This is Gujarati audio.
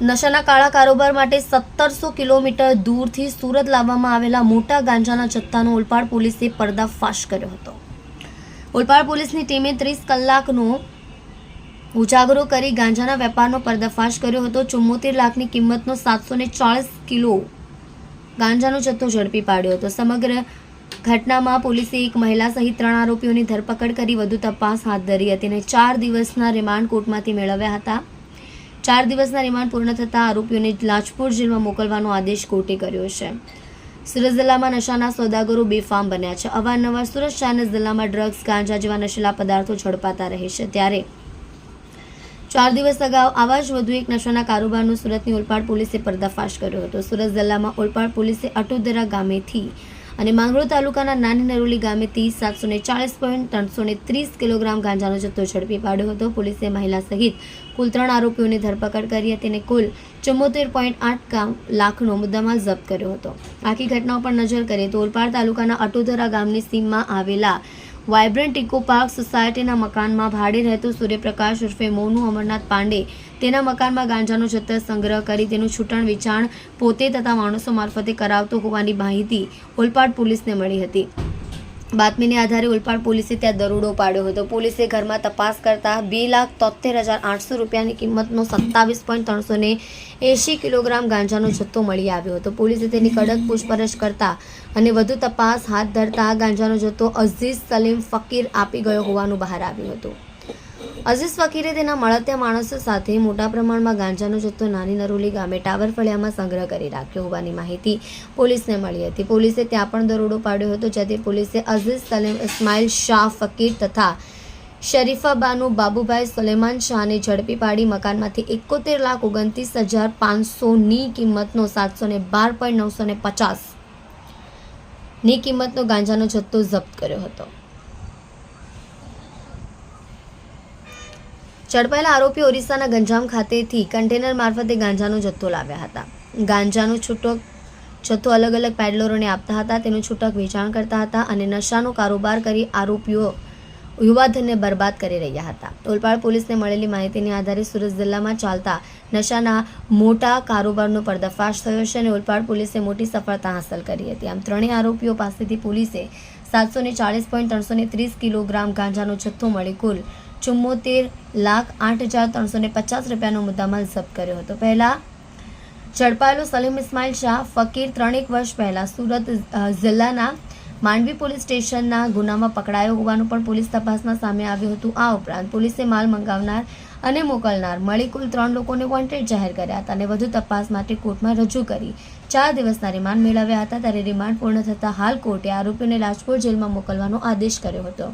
નશાના કાળા કારોબાર માટે સત્તરસો કિલોમીટર દૂરથી સુરત લાવવામાં આવેલા મોટા ગાંજાના જથ્થાનો ઓલપાડ પોલીસે પર્દાફાશ કર્યો હતો. ઓલપાડ પોલીસની ટીમે ત્રીસ કલાકનો ઉજાગરો કરી ગાંજાના વેપારનો પર્દાફાશ કર્યો હતો. ચુમ્મોતેર લાખની કિંમતનો સાતસો ચાળીસ કિલો ગાંજાનો જથ્થો ઝડપી પાડ્યો હતો. સમગ્ર ઘટનામાં પોલીસે એક મહિલા સહિત ત્રણ આરોપીઓની ધરપકડ કરી વધુ તપાસ હાથ ધરી હતી અને ચાર દિવસના રિમાન્ડ કોર્ટમાંથી મેળવ્યા હતા. ચાર દિવસના રિમાન્ડ પૂર્ણ થતાં આરોપીઓને લાજપુર જેલમાં મોકલવાનો આદેશ કોર્ટે કર્યો છે. સુરત જિલ્લામાં નશાના સોદાગરો બેફામ બન્યા છે. અવારનવાર સુરત શહેરના જિલ્લામાં ડ્રગ્સ, ગાંજા જેવા નશીલા પદાર્થો ઝડપાતા રહે છે. ત્યારે ચાર દિવસ અગાઉ આવા જ વધુ એક નશાના કારોબારનો સુરતની ઓલપાડ પોલીસે પર્દાફાશ કર્યો હતો. સુરત જિલ્લામાં ઓલપાડ પોલીસે અટોદરા ગામેથી અને માંગરોળ તાલુકાના નાની નરોલી ગામેથી સાતસો ને ચાલીસ પોઈન્ટ ત્રણસો ને ત્રીસ કિલોગ્રામ ગાંજાનો જથ્થો ઝડપી પાડ્યો હતો. પોલીસે મહિલા સહિત કુલ ત્રણ આરોપીઓની ધરપકડ કરી હતી અને કુલ ચુમ્મોતેર પોઈન્ટ આઠ લાખનો મુદ્દામાલ જપ્ત કર્યો હતો. આખી ઘટના પર નજર કરીએ તો ઓલપાડ તાલુકાના અટોદરા ગામની સીમમાં આવેલા વાયબ્રન્ટ ઇકો પાર્ક સોસાયટીના મકાનમાં ભાડે રહેતો સૂર્યપ્રકાશ ઉર્ફે મોનુ અમરનાથ પાંડે તેના મકાનમાં ગાંજાનો જથ્થો સંગ્રહ કરી તેનું છૂટણ વેચાણ પોતે તથા માણસો મારફતે કરાવતો હોવાની માહિતી ઓલપાડ પોલીસને મળી હતી. બાતમીને આધારે ઓલપાડ પોલીસે ત્યાં દરોડો પાડ્યો હતો. પોલીસે ઘરમાં તપાસ કરતા બે લાખ તોતેર હજાર આઠસો રૂપિયાની કિંમતનો સત્તાવીસ પોઈન્ટ ત્રણસો ને એંશી કિલોગ્રામ ગાંજાનો જથ્થો મળી આવ્યો હતો. પોલીસે તેની કડક પૂછપરછ કરતા અને વધુ તપાસ હાથ ધરતા ગાંજાનો જથ્થો અઝીઝ સલીમ ફકીર આપી ગયો હોવાનું બહાર આવ્યું હતું. અઝીઝ ફકીરે તેના મળતિયા માણસો સાથે મોટા પ્રમાણમાં ગાંજાનો જથ્થો નાની નરોલી ગામે ટાવર ફળિયામાં સંગ્રહ કરી રાખ્યો હોવાની માહિતી પોલીસને મળી હતી. પોલીસે ત્યાં પણ દરોડો પાડ્યો હતો, જ્યાંથી પોલીસે અઝીઝ સલેમ ઇસ્માઇલ શાહ ફકીર તથા શરીફા બાનુ બાબુભાઈ સુલેમાન શાહને ઝડપી પાડી મકાનમાંથી એકોતેર લાખ ઓગણત્રીસ હજાર પાંચસોની કિંમતનો સાતસો ને બાર પોઈન્ટ નવસો ને પચાસ કિંમતનો ગાંજાનો જથ્થો જપ્ત કર્યો હતો. ઝડપાયેલા આરોપી ઓરિસ્સાના ગંજામ ખાતેથી કન્ટેનર મારફતે ગાંજાનો જથ્થો લાવ્યા હતા. ગાંજાનો છૂટક જથ્થો અલગ અલગ પેડલરોને આપતા હતા, તેનું છૂટક વેચાણ કરતા હતા અને નશાનો કારોબાર કરી આરોપીઓ, યુવાધનને બરબાદ કરી રહ્યા હતા. ઓલપાડ પોલીસને મળેલી માહિતીને આધારે સુરત જિલ્લામાં ચાલતા નશાના મોટા કારોબારનો પર્દાફાશ થયો છે અને ઓલપાડ પોલીસે મોટી સફળતા હાંસલ કરી હતી. આમ ત્રણેય આરોપીઓ પાસેથી પોલીસે સાતસો ચાળીસ પોઈન્ટ ત્રણસો ત્રીસ કિલોગ્રામ ગાંજાનો જથ્થો મળી કુલ ચુમ્મોતેર લાખ આઠ હજાર ત્રણસો ને પચાસ રૂપિયાનો મુદ્દામાલ જપ્ત કર્યો હતો. પહેલા ઝડપાયેલો સલીમ ઇસ્માઇલ શાહ ફકીર ત્રણેક વર્ષ પહેલા સુરત જિલ્લાના માંડવી પોલીસ સ્ટેશનના ગુનામાં પકડાયો હોવાનું પણ પોલીસ તપાસમાં સામે આવ્યું હતું. આ ઉપરાંત પોલીસે માલ મંગાવનાર અને મોકલનાર મળી કુલ ત્રણ લોકોને વોન્ટેડ જાહેર કર્યા હતા અને વધુ તપાસ માટે કોર્ટમાં રજૂ કરી. ચાર દિવસના રિમાન્ડ મેળવ્યા હતા. ત્યારે રિમાન્ડ પૂર્ણ થતાં હાલ કોર્ટે આરોપીને રાજકોટ જેલમાં મોકલવાનો આદેશ કર્યો હતો.